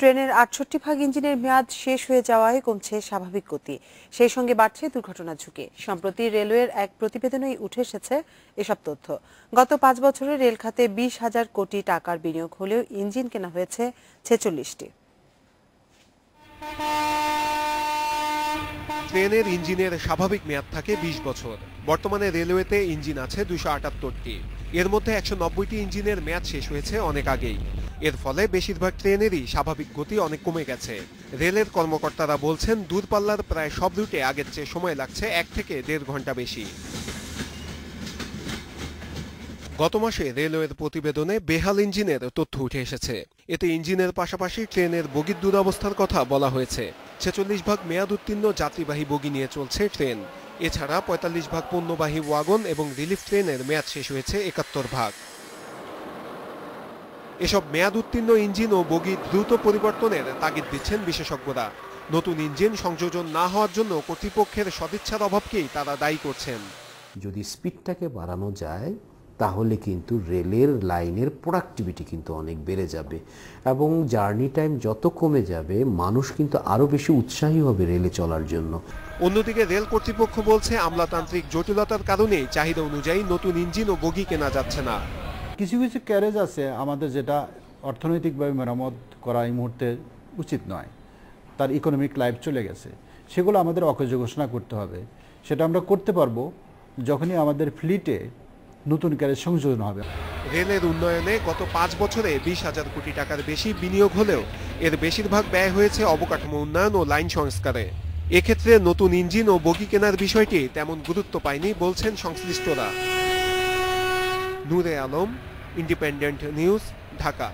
ট্রেনের আটষট্টি ভাগ ইঞ্জিনের মেয়াদ শেষ হয়ে যাওয়ায় কমছে স্বাভাবিক গতি। সেই সঙ্গে বাড়ছে দুর্ঘটনা ঝুঁকি। সম্প্রতি রেলওয়ের এক প্রতিবেদনেই উঠে এসেছে এসব তথ্য। গত পাঁচ বছরে রেল খাতে বিশ হাজার কোটি টাকার বিনিয়োগ হলেও ইঞ্জিন কেনা হয়েছে ছেচল্লিশটি। ট্রেনের ইঞ্জিনের স্বাভাবিক মেয়াদ থাকে ২০ বছর। বর্তমানে রেলওয়েতে ইঞ্জিন আছে দুশো আটাত্তরটি। এর মধ্যে একশো নব্বইটি ইঞ্জিনের মেয়াদ শেষ হয়েছে অনেক আগেই। এর ফলে বেশিরভাগ ট্রেনেরই স্বাভাবিক গতি অনেক কমে গেছে। রেলের কর্মকর্তারা বলছেন, দূরপাল্লার প্রায় সব রুটে আগের চেয়ে সময় লাগছে এক থেকে দেড় ঘণ্টা বেশি। গত মাসে রেলওয়ের প্রতিবেদনে বেহাল ইঞ্জিনের তথ্য উঠে এসেছে। এতে ইঞ্জিনের পাশাপাশি ট্রেনের বগির দুরবস্থার কথা বলা হয়েছে। ছেচল্লিশ ভাগ মেয়াদ উত্তীর্ণ যাত্রীবাহী বগি নিয়ে চলছে ট্রেন। এছাড়া পঁয়তাল্লিশ ভাগ পণ্যবাহী ওয়াগন এবং রিলিফ ট্রেনের মেয়াদ শেষ হয়েছে একাত্তর ভাগ। এসব মেয়াদ উত্তীর্ণ ইঞ্জিন ও বগি দ্রুত পরিবর্তনের তাগিদ দিচ্ছেন বিশেষজ্ঞরা। নতুন ইঞ্জিন সংযোজন না হওয়ার জন্য কর্তৃপক্ষের সদিচ্ছার অভাবকেই তারা দায়ী করছেন। যদি স্পিডটাকে বাড়ানো যায় তাহলে কিন্তু রেলের লাইনের প্রোডাক্টিভিটি কিন্তু অনেক বেড়ে যাবে এবং জার্নি টাইম যত কমে যাবে মানুষ কিন্তু আরও বেশি উৎসাহী হবে রেলে চলার জন্য। অন্যদিকে রেল কর্তৃপক্ষ বলছে আমলাতান্ত্রিক জটিলতার কারণে চাহিদা অনুযায়ী নতুন ইঞ্জিন ও বগি কেনা যাচ্ছে না। কিছু কিছু ক্যারেজ আছে আমাদের যেটা অর্থনৈতিকভাবে মেরামত করা এই মুহূর্তে উচিত নয়। তার ইকোনমিক লাইফ চলে গেছে। সেগুলো আমাদের অকেজ ঘোষণা করতে হবে। সেটা আমরা করতে পারব যখনই আমাদের ফ্লিটে নতুন ক্যারেজ সংযোজন হবে। রেলের উন্নয়নে গত পাঁচ বছরে বিশ হাজার কোটি টাকার বেশি বিনিয়োগ হলেও এর বেশিরভাগ ব্যয় হয়েছে অবকাঠামো উন্নয়ন ও লাইন সংস্কারে। এক্ষেত্রে নতুন ইঞ্জিন ও বগি কেনার বিষয়টি তেমন গুরুত্ব পায়নি বলছেন সংশ্লিষ্টরা। Noore Alam Independent News Dhaka.